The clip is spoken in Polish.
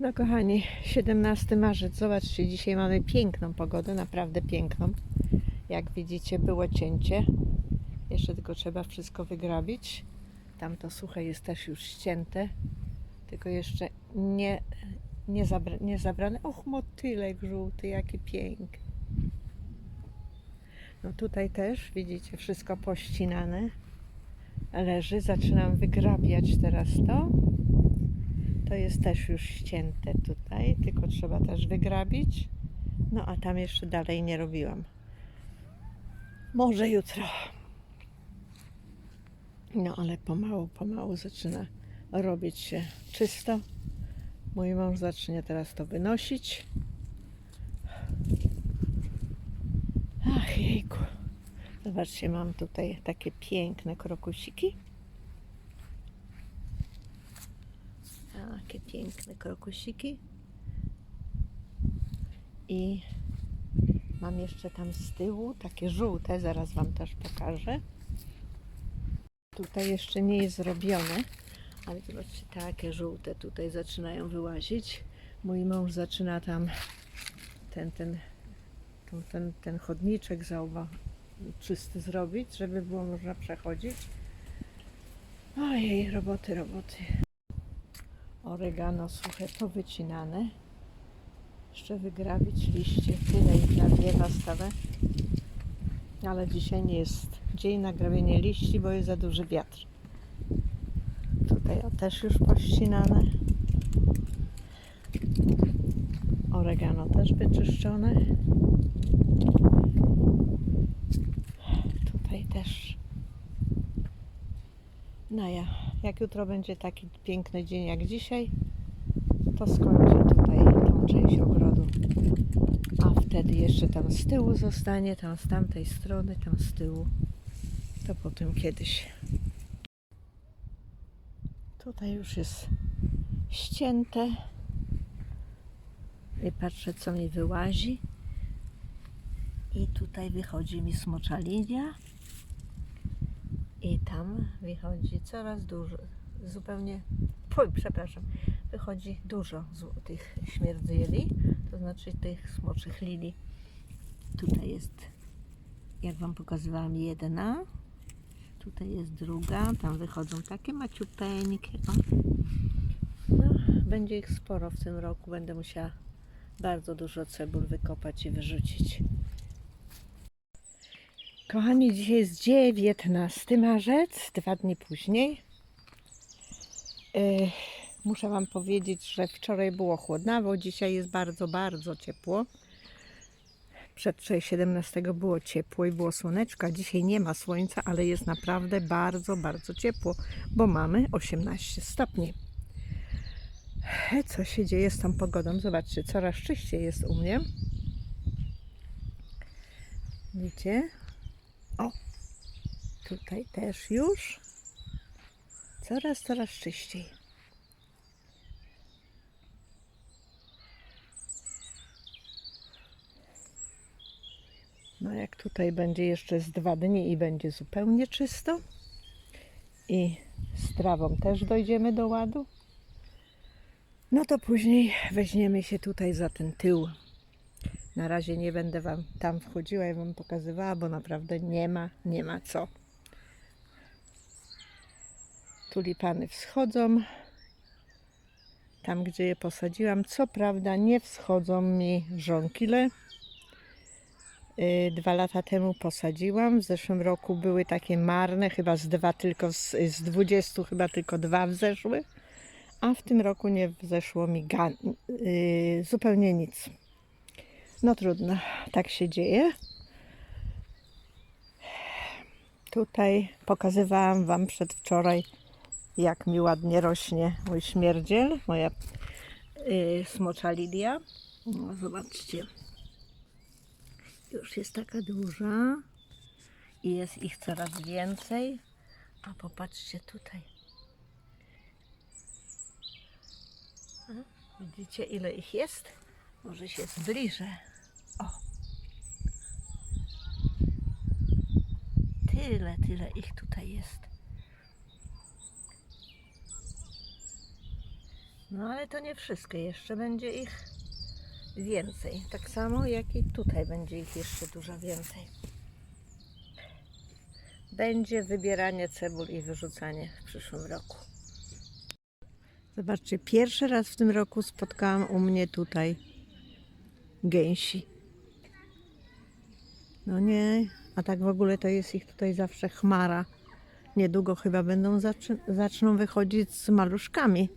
No kochani, 17 marzec, zobaczcie, dzisiaj mamy piękną pogodę, naprawdę piękną. Jak widzicie, było cięcie. Jeszcze tylko trzeba wszystko wygrabić. Tamto suche jest też już ścięte, tylko jeszcze nie, nie, zabra, nie zabrane. Och, motylek żółty, jaki piękny. No tutaj też, widzicie, wszystko pościnane leży. Zaczynam wygrabiać teraz to. To jest też już ścięte tutaj, tylko trzeba też wygrabić. No a tam jeszcze dalej nie robiłam. Może jutro. No ale pomału, pomału zaczyna robić się czysto. Mój mąż zacznie teraz to wynosić. Ach jejku. Zobaczcie, mam tutaj takie piękne krokusiki. Takie piękne krokusiki. I mam jeszcze tam z tyłu takie żółte, zaraz Wam też pokażę. Tutaj jeszcze nie jest zrobione, ale zobaczcie, takie żółte tutaj zaczynają wyłazić. Mój mąż zaczyna tam ten, ten, ten, ten, ten chodniczek zauwa czysty zrobić, żeby było można przechodzić. Ojej, roboty, roboty. Oregano suche powycinane. Jeszcze wygrabić liście, tyle ich na drzewa stawę. Ale dzisiaj nie jest dzień na grabienie liści, bo jest za duży wiatr. Tutaj o, też już pościnane. Oregano też wyczyszczone. Tutaj też. No ja, jak jutro będzie taki piękny dzień jak dzisiaj, to skończę tutaj tą część ogrodu. A wtedy jeszcze tam z tyłu zostanie, tam z tamtej strony, tam z tyłu. To potem kiedyś. Tutaj już jest ścięte. I patrzę, co mi wyłazi. I tutaj wychodzi mi smocza linia. Tam wychodzi coraz dużo, zupełnie, oj, przepraszam, wychodzi dużo tych śmierdzieli, to znaczy tych smoczych lilii. Tutaj jest, jak Wam pokazywałam, jedna, tutaj jest druga, tam wychodzą takie maciupeńkie. O. No, będzie ich sporo w tym roku, będę musiała bardzo dużo cebul wykopać i wyrzucić. Kochani, dzisiaj jest 19 marzec, dwa dni później. Yy, muszę Wam powiedzieć, że wczoraj było chłodnawo, dzisiaj jest bardzo, bardzo ciepło. Przedwczoraj 17 było ciepło i było słoneczko, a dzisiaj nie ma słońca, ale jest naprawdę bardzo, bardzo ciepło, bo mamy 18 stopni. Co się dzieje z tą pogodą? Zobaczcie, coraz czyściej jest u mnie. Widzicie? O, tutaj też już. Coraz, coraz czyściej. No jak tutaj będzie jeszcze z dwa dni i będzie zupełnie czysto. I z trawą też dojdziemy do ładu. No to później weźmiemy się tutaj za ten tył. Na razie nie będę Wam tam wchodziła i Wam pokazywała, bo naprawdę nie ma, nie ma co. Tulipany wschodzą. Tam, gdzie je posadziłam, co prawda nie wschodzą mi żonkile. Yy, Dwa lata temu posadziłam. W zeszłym roku były takie marne, chyba z dwa tylko, z, z 20 chyba tylko dwa wzeszły. A w tym roku nie wzeszło mi gan- yy, zupełnie nic. No trudno, tak się dzieje. Tutaj pokazywałam Wam przedwczoraj, jak mi ładnie rośnie mój śmierdziel, moja yy, smocza lilia. No, zobaczcie. Już jest taka duża i jest ich coraz więcej. A popatrzcie tutaj. Widzicie, ile ich jest? Może się zbliżę. O! Tyle, tyle ich tutaj jest. No ale to nie wszystkie, jeszcze będzie ich więcej. Tak samo jak i tutaj będzie ich jeszcze dużo więcej. Będzie wybieranie cebul i wyrzucanie w przyszłym roku. Zobaczcie, pierwszy raz w tym roku spotkałam u mnie tutaj gęsi. No nie, a tak w ogóle to jest ich tutaj zawsze chmara. Niedługo chyba będą zaczną wychodzić z maluszkami.